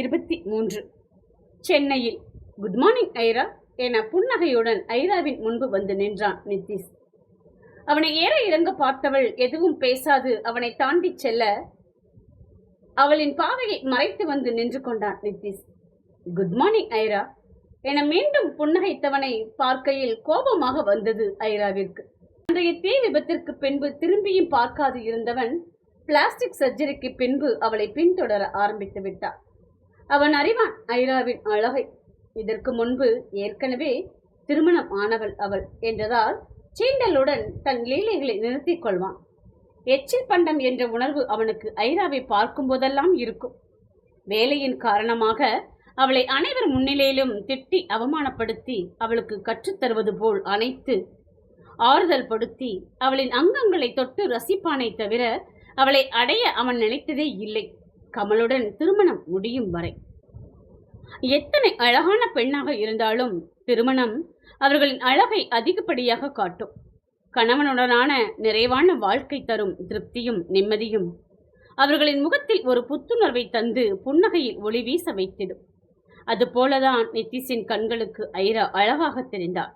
இருபத்தி மூன்று. சென்னையில் குட் மார்னிங் ஐரா என புன்னகையுடன் ஐராவின் முன்பு வந்து நின்றான் நிதிஷ் அவனை ஏற இறங்க பார்த்தவள் எதுவும் பேசாது அவனை தாண்டி செல்ல அவளின் பாவையை மறைத்து வந்து நின்று கொண்டான் நிதிஷ் குட் மார்னிங் ஐரா என மீண்டும் புன்னகைத்தவனை பார்க்கையில் கோபமாக வந்தது ஐராவிற்கு. அன்றைய தீ விபத்திற்கு பின்பு திரும்பியும் பார்க்காது இருந்தவன் பிளாஸ்டிக் சர்ஜரிக்கு பின்பு அவளை பின்தொடர ஆரம்பித்து விட்டான். அவன் அறிவான் ஐராவின் அழகை. இதற்கு முன்பு ஏற்கனவே திருமணம் ஆனவள் அவள் என்றதால் சீண்டலுடன் தன் லீலைகளை நிறுத்திக் கொள்வான். எச்சில் பண்டம் என்ற உணர்வு அவனுக்கு ஐராவை பார்க்கும் போதெல்லாம் இருக்கும். வேலையின் காரணமாக அவளை அனைவர் முன்னிலையிலும் திட்டி அவமானப்படுத்தி அவளுக்கு கற்றுத்தருவது போல் அனைத்து ஆறுதல் படுத்தி அவளின் அங்கங்களை தொட்டு ரசிப்பானை தவிர அவளை அடைய அவன் நினைத்ததே இல்லை. கமலுடன் திருமணம் முடியும் வரை. எத்தனை அழகான பெண்ணாக இருந்தாலும் திருமணம் அவர்களின் அழகை அதிகப்படியாக காட்டும். கணவனுடனான நிறைவான வாழ்க்கை தரும் திருப்தியும் நிம்மதியும் அவர்களின் முகத்தில் ஒரு புத்துணர்வை தந்து புன்னகையில் ஒளி வீச வைத்திடும். அதுபோலதான் நிதிஷின் கண்களுக்கு ஐரா அழகாக தெரிந்தாள்.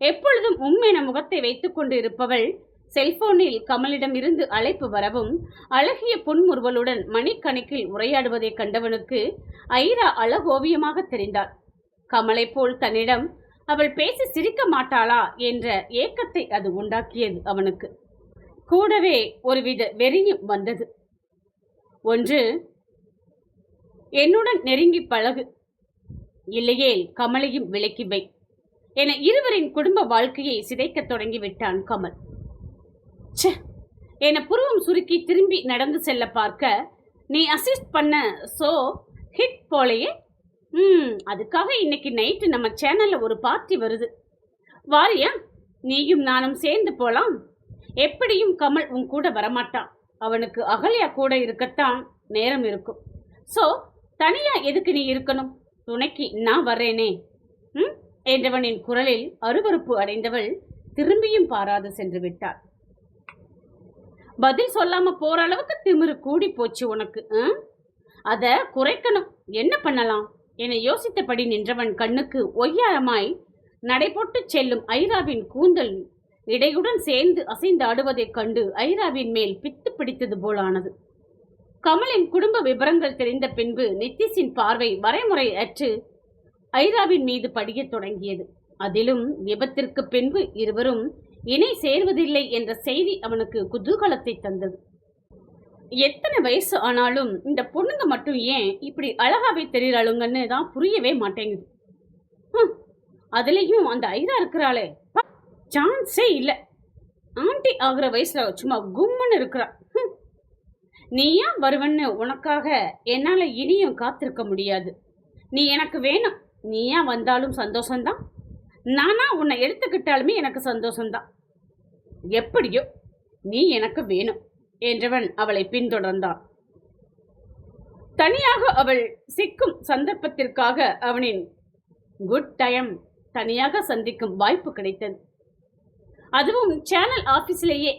எப்பொழுதும் உம்மென முகத்தை வைத்துக்கொண்டு இருப்பவள் செல்போனில் கமலிடம் இருந்து அழைப்பு வரவும் அழகிய புன்முறுவலுடன் மணிக்கணக்கில் உரையாடுவதைக் கண்டவனுக்கு ஐரா அழகோவியமாக தெரிந்தாள். கமலை போல் தன்னிடம் அவள் பேசி சிரிக்க மாட்டாளா? என்ற ஏக்கத்தை அது உண்டாக்கியது அவனுக்கு. கூடவே ஒருவித வெறியும் வந்தது. ஒன்று என்னுடன் நெருங்கி பழகு. இல்லையேல் கமலையும் விலக்கி வை என இருவரின் குடும்ப வாழ்க்கையை சிதைக்கத் தொடங்கிவிட்டான் கமல். சே என புருவம் சுருக்கி திரும்பி நடந்து செல்ல பார்க்க நீ அசிஸ்ட் பண்ண சோ ஹிட் போலையே? ம் அதுக்காக இன்னைக்கு நைட்டு நம்ம சேனலில் ஒரு பார்ட்டி வருது. வாரியா நீயும் நானும் சேர்ந்து போலாம். எப்படியும் கமல் உன் கூட வரமாட்டான். அவனுக்கு அகல்யா கூட இருக்கத்தான் நேரம் இருக்கும். ஸோ தனியாக எதுக்கு நீ இருக்கணும்? துணைக்கு நான் வர்றேனே. ம் என்றவனின் குரலில் அருவருப்பு அடைந்தவள் திரும்பியும் பாராது சென்று விட்டாள். பதில் சொல்லாமல் போகிற அளவுக்கு திமிரு கூடி போச்சு உனக்கு அதை குறைக்கணும். என்ன பண்ணலாம்? என யோசித்தபடி நின்றவன் கண்ணுக்கு ஒய்யாரமாய் நடைபோட்டு செல்லும் ஐராவின் கூந்தல் இடையுடன் சேர்ந்து அசைந்தாடுவதைக் கண்டு ஐராவின் மேல் பித்து பிடித்தது போலானது. கமலின் குடும்ப விவரங்கள் தெரிந்த பின்பு நித்திஷின் பார்வை வரைமுறை அற்று ஐராவின் மீது படியத் தொடங்கியது. அதிலும் விபத்திற்கு பின்பு இருவரும் இணை சேர்வதில்லை என்ற செய்தி அவனுக்கு குதூகலத்தை தந்தது. எத்தனை வயசு ஆனாலும் இந்த பொண்ணுங்க மட்டும் ஏன் இப்படி அழகாவே தெரியறாளுங்கன்னு தான் புரியவே மாட்டேங்குது. அதுலேயும் அந்த ஐரா இருக்கிறாளே. சான்ஸே இல்லை. ஆண்டி ஆகிற வயசுல சும்மா கும்முன்னு இருக்கிறா. ஹம். நீ ஏன் வருவன்னு உனக்காக என்னால் இனியும் காத்திருக்க முடியாது. நீ எனக்கு வேணும். நீ ஏன் வந்தாலும் சந்தோஷம்தான். நானா உன்னை எடுத்துக்கிட்டாலுமே எனக்கு சந்தோஷம்தான். எப்படியோ நீ எனக்கு வேணும் என்றவன் அவளை பின்தொடர்ந்தான். தனியாக அவள் சிக்கும் சந்தர்ப்பத்திற்காக அவனின் குட் டைம் தனியாக சந்திக்கும் வாய்ப்பு கிடைத்தது. அதுவும் சேனல் ஆபீஸிலேயே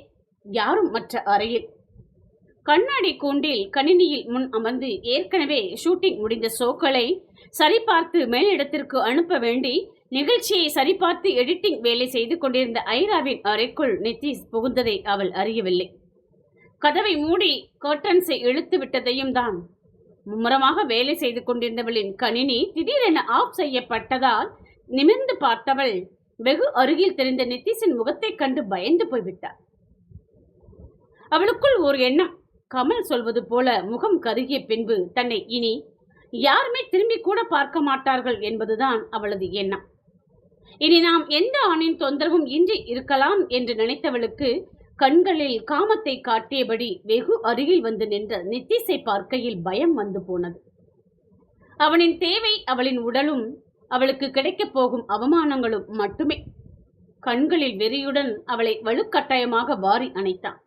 யாரும் மற்ற அறையில். கண்ணாடி கூண்டில் கணினியில் முன் அமர்ந்து ஏற்கனவே ஷூட்டிங் முடிந்த ஷோக்களை சரிபார்த்து மேலிடத்திற்கு அனுப்ப வேண்டி நிகழ்ச்சியை சரிபார்த்து எடிட்டிங் வேலை செய்து கொண்டிருந்த ஐராவின் அறைக்குள் நிதிஷ் புகுந்ததை அவள் அறியவில்லை. கதவை மூடி கர்டன்ஸை இழுத்து விட்டதையும் தான் மும்முரமாக வேலை செய்து கொண்டிருந்தவளின் கணினி திடீரென ஆஃப் செய்யப்பட்டதால் நிமிர்ந்து பார்த்தவள் வெகு அருகில் தெரிந்த நிதிஷின் முகத்தைக் கண்டு பயந்து போய்விட்டாள். அவளுக்குள் ஒரு எண்ணம். கமல் சொல்வது போல முகம் கருகிய பின்பு தன்னை இனி யாருமே திரும்பி கூட பார்க்க மாட்டார்கள் என்பதுதான் அவளது எண்ணம். இனி நாம் எந்த ஆணின் தொந்தரவும் இன்றி இருக்கலாம் என்று நினைத்தவளுக்கு கண்களில் காமத்தை காட்டியபடி வெகு அருகில் வந்து நின்ற நித்திசை பார்க்கையில் பயம் வந்து போனது. அவனின் தேவை அவளின் உடலும் அவளுக்கு கிடைக்கப் போகும் அவமானங்களும் மட்டுமே. கண்களில் வெறியுடன் அவளை வலுக்கட்டாயமாக வாரி அணைத்தான்.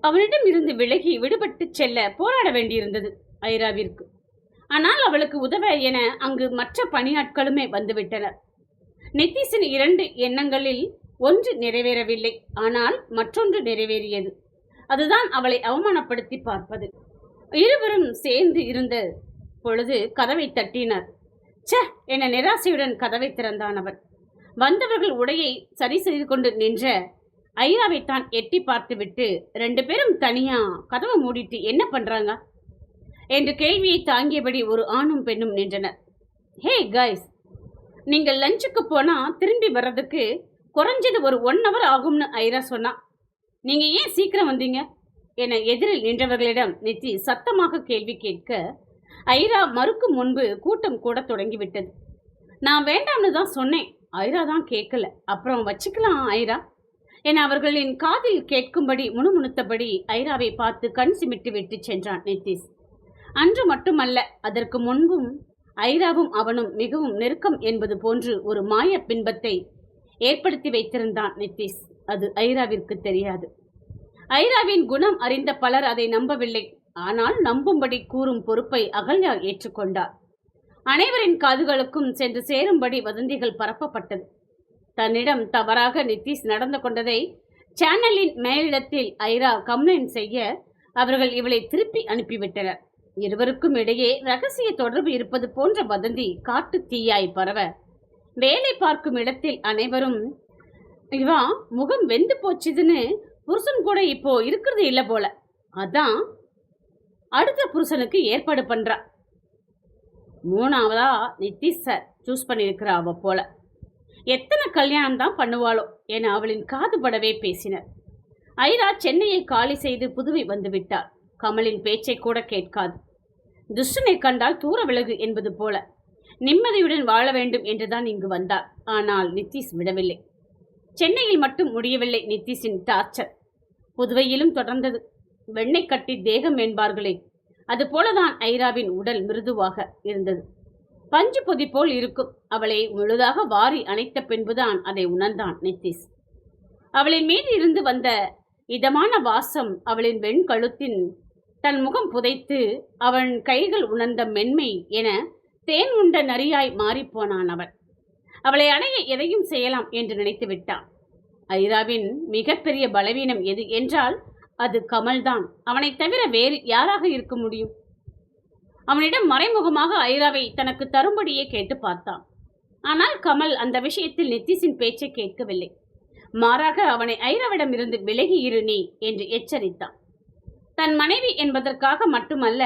அவனிடம் இருந்து விலகி விடுபட்டு செல்ல போராட வேண்டியிருந்தது ஐராவிற்கு. ஆனால் அவளுக்கு உதவ என அங்கு மற்ற பணியாட்களுமே வந்துவிட்டனர். நிதிஷின் இரண்டு எண்ணங்களில் ஒன்று நிறைவேறவில்லை ஆனால் மற்றொன்று நிறைவேறியது. அதுதான் அவளை அவமானப்படுத்தி பார்ப்பது. இருவரும் சேர்ந்து இருந்த பொழுது கதவை தட்டினார். ச என நிராசையுடன் கதவை திறந்தான் அவன் வந்தவர்கள் உடையை சரி செய்து கொண்டு நின்ற ஐராவை தான் எட்டி பார்த்துவிட்டு ரெண்டு பேரும் தனியா? கதவை மூடிட்டு என்ன பண்றாங்க? என்ற கேள்வியை தாங்கியபடி ஒரு ஆணும் பெண்ணும் நின்றனர். ஹே கைஸ் நீங்கள் லஞ்சுக்கு போனால் திரும்பி வர்றதுக்கு குறைஞ்சது ஒரு ஒன் ஹவர் ஆகும்னு ஐரா சொன்னா. நீங்கள் ஏன் சீக்கிரம் வந்தீங்க? என எதிரில் நின்றவர்களிடம் நித்தி சத்தமாக கேள்வி கேட்க ஐரா மறுக்கும் முன்பு கூட்டம் கூட தொடங்கிவிட்டது. நான் வேண்டாம்னு தான் சொன்னேன். ஐரா தான் கேட்கல. அப்புறம் வச்சுக்கலாம் ஐரா. என அவர்களின் காதில் கேட்கும்படி முணுமுணுத்தபடி ஐராவை பார்த்து கண் சிமிட்டு விட்டு சென்றான் நிதிஷ் அன்று மட்டுமல்ல அதற்கு முன்பும் ஐராவும் அவனும் மிகவும் நெருக்கம் என்பது போன்று ஒரு மாய பின்பத்தை ஏற்படுத்தி வைத்திருந்தான் நிதிஷ் அது ஐராவிற்கு தெரியாது. ஐராவின் குணம் அறிந்த பலர் அதை நம்பவில்லை. ஆனால் நம்பும்படி கூறும் பொறுப்பை அகல்யா ஏற்றுக்கொண்டார். அனைவரின் காதுகளுக்கும் சென்று சேரும்படி வதந்திகள் பரப்பப்பட்டது. தன்னிடம் தவறாக நிதிஷ் நடந்து கொண்டதை சேனலின் மேலிடத்தில் ஐரா கம்ப்ளைண்ட் செய்ய அவர்கள் இவளை திருப்பி அனுப்பிவிட்டனர். இருவருக்கும் இடையே ரகசிய தொடர்பு இருப்பது போன்ற வதந்தி காட்டு தீயாய் பரவ. வேலை பார்க்கும் இடத்தில் அனைவரும் இவா முகம் வெந்து போச்சுதுன்னு புருஷன் கூட இப்போ இருக்கிறது இல்லை போல. அதான் அடுத்த புருஷனுக்கு ஏற்பாடு பண்றா. மூணாவதா நிதிஷ் சார் சூஸ் பண்ணியிருக்கிறா அவ போல. எத்தனை கல்யாணம் தான் பண்ணுவாளோ என அவளின் காதுபடவே பேசினர். ஐரா சென்னையை காலி செய்து புதுவை வந்து விட்டாள் கமலின் பேச்சை கூட கேட்காது. துஷ்டனை கண்டால் தூர விலகு என்பது போல. நிம்மதியுடன் வாழ வேண்டும் என்றுதான் இங்கு வந்தார். ஆனால் நிதிஷ் விடவில்லை. சென்னையில் மட்டும் முடியவில்லை நிதிஷின் டார்ச்சர் புதுவையிலும் தொடர்ந்தது. வெண்ணெய் கட்டி தேகம் என்பார்களே. அதுபோலதான் ஐராவின் உடல் மிருதுவாக இருந்தது. பஞ்சு பொதி போல் இருக்கும். அவளை முழுதாக வாரி அணைத்த பின்புதான் அதை உணர்ந்தான் நிதிஷ் அவளின் மீது இருந்து வந்த இதமான வாசம் அவளின் வெண் கழுத்தின் தன் முகம் புதைத்து அவன் கைகள் உணர்ந்த மென்மை என தேன் உண்ட நரியாய் மாறிப்போனான் அவன். அவளை அணைய எதையும் செய்யலாம் என்று நினைத்து விட்டான். ஐராவின் மிகப்பெரிய பலவீனம் எது என்றால் அது கமல்தான். அவனைத் தவிர வேறு யாராக இருக்க முடியும்? அவனிடம் மறைமுகமாக ஐராவை தனக்கு தரும்படியே கேட்டு பார்த்தான். ஆனால் கமல் அந்த விஷயத்தில் நித்திஷின் பேச்சை கேட்கவில்லை. மாறாக அவனை ஐராவிடமிருந்து விலகி இரு நீ என்று எச்சரித்தான். தன் மனைவி என்பதற்காக மட்டுமல்ல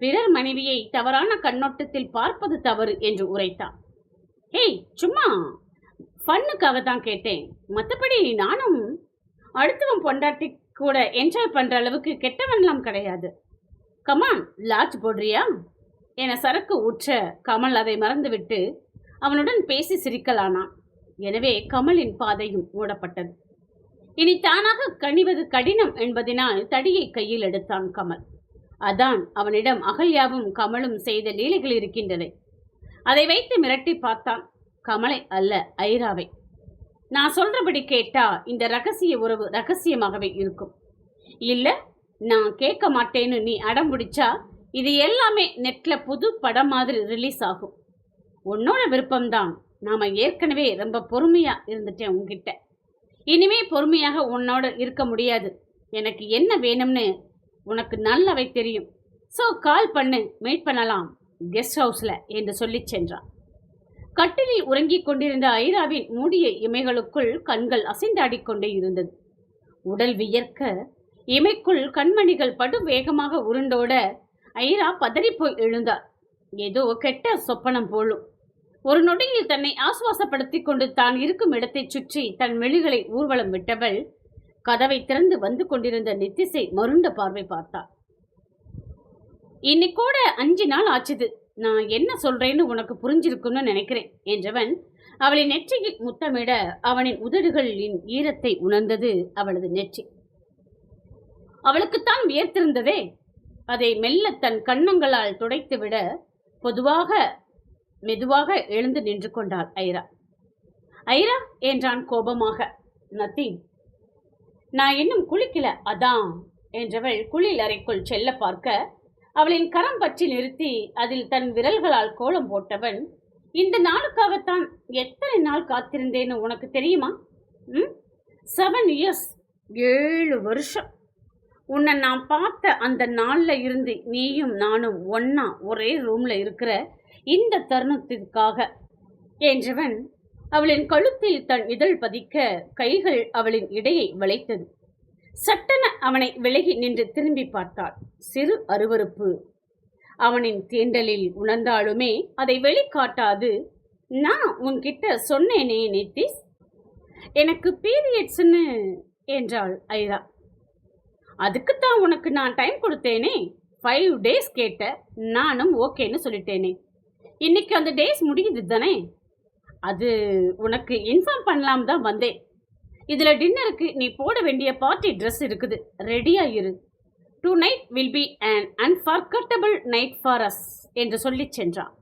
பிறர் மனைவியை தவறான கண்ணோட்டத்தில் பார்ப்பது தவறு என்று உரைத்தான் ஏய் சும்மா. ஃபன்னுக்காக தான் கேட்டேன். மற்றபடி நானும் அடுத்தவன் பொண்டாட்டி கூட என்ஜாய் பண்ற அளவுக்கு கெட்டவன்லாம் கிடையாது. கமான் லாட்ஜ் போடுறியா? என சரக்கு ஊற்ற கமல் அதை மறந்துவிட்டு அவனுடன் பேசி சிரிக்கலானான். எனவே கமலின் பாதையும் மூடப்பட்டது. இனி தானாக கணிவது கடினம் என்பதனால் தடியை கையில் எடுத்தான் கமல். அதான் அவனிடம் அகல்யாவும் கமலும் செய்த லீலைகள் இருக்கின்றன. அதை வைத்து மிரட்டி பார்த்தான் கமலை அல்ல ஐராவை. நான் சொல்றபடி கேட்டா இந்த ரகசிய உறவு ரகசியமாகவே இருக்கும். இல்ல நான் கேட்க மாட்டேன்னு நீ அடம் பிடிச்சா இது எல்லாமே நெட்ல புது படம் மாதிரி ரிலீஸ் ஆகும். உன்னோட விருப்பம்தான். நாம ஏற்கனவே ரொம்ப பொறுமையா இருந்துட்டேன் உங்ககிட்ட இனிமே பொறுமையாக உன்னோட இருக்க முடியாது. எனக்கு என்ன வேணும்னு உனக்கு நல்லாவே தெரியும். ஸோ கால் பண்ணு. மீட் பண்ணலாம். கெஸ்ட் ஹவுஸில் என்று சொல்லி சென்றான். கட்டிலில் உறங்கிக் கொண்டிருந்த ஐராவின் மூடிய இமைகளுக்குள் கண்கள் அசைந்தாடி கொண்டே இருந்தது. உடல் வியர்க்க இமைக்குள் கண்மணிகள் படு வேகமாக உருண்டோட ஐரா பதறிப்போய் எழுந்தார். ஏதோ கெட்ட சொப்பனம் போலும். ஒரு நொடியில் தன்னை ஆசுவாசப்படுத்திக் கொண்டு தான் இருக்கும் இடத்தைச் சுற்றி தன் மெழுகளை ஊர்வலம் விட்டவள் கதவை திறந்து வந்து கொண்டிருந்த நித்திசை மருண்ட பார்வை பார்த்தாள். இன்னைக்கூட அஞ்சு நாள் ஆச்சுது. நான் என்ன சொல்றேன்னு உனக்கு புரிஞ்சிருக்கும்னு நினைக்கிறேன் என்றவன் அவளின் நெற்றியில் முத்தமிட அவனின் உதடுகளின் ஈரத்தை உணர்ந்தது அவளது நெற்றி. அவளுக்குத்தான் வியர்த்திருந்ததே. அதை மெல்ல தன் கன்னங்களால் துடைத்துவிட பொதுவாக மெதுவாக எழுந்து நின்று கொண்டாள் ஐரா. ஐரா என்றான் கோபமாக. நத்திங் நான் இன்னும் குளிக்கல அதான் என்றவள் குளில் அறைக்குள் செல்ல பார்க்க அவளின் கரம் பற்றி நிறுத்தி அதில் தன் விரல்களால் கோலம் போட்டவன் இந்த நாளுக்காகத்தான் எத்தனை நாள் காத்திருந்தேன்னு உனக்கு தெரியுமா? ம்? செவன் இயர்ஸ் ஏழு வருஷம். உன்னை நான் பார்த்த அந்த நாளில் இருந்து நீயும் நானும் ஒன்னா ஒரே ரூமில் இருக்கிற இந்த தருணத்திற்காக. என்றவன் அவளின் கழுத்தில் தன் இதழ் பதிக்க கைகள் அவளின் இடையை வளைத்தது. சட்டென அவனை விலகி நின்று திரும்பி பார்த்தாள். சிறு அருவருப்பு. அவனின் தீண்டலில் உணர்ந்தாலுமே அதை வெளிக்காட்டாது நான் உன்கிட்ட சொன்னேனே நிதிஷ் எனக்கு பீரியட்ஸ்னு என்றாள் ஐரா. அதுக்குத்தான் உனக்கு நான் டைம் கொடுத்தேனே. ஃபைவ் டேஸ் கேட்ட நானும் ஓகேன்னு சொல்லிட்டேனே. இன்னைக்கு அந்த டேஸ் முடியுது தானே? அது உனக்கு இன்ஃபார்ம் பண்ணலாம் தான் வந்தேன். இதில் டின்னருக்கு நீ போட வேண்டிய பார்ட்டி ட்ரெஸ் இருக்குது. ரெடியாக இரு. Tonight will be an unforgettable night for us என்று சொல்லிச் சென்றான்.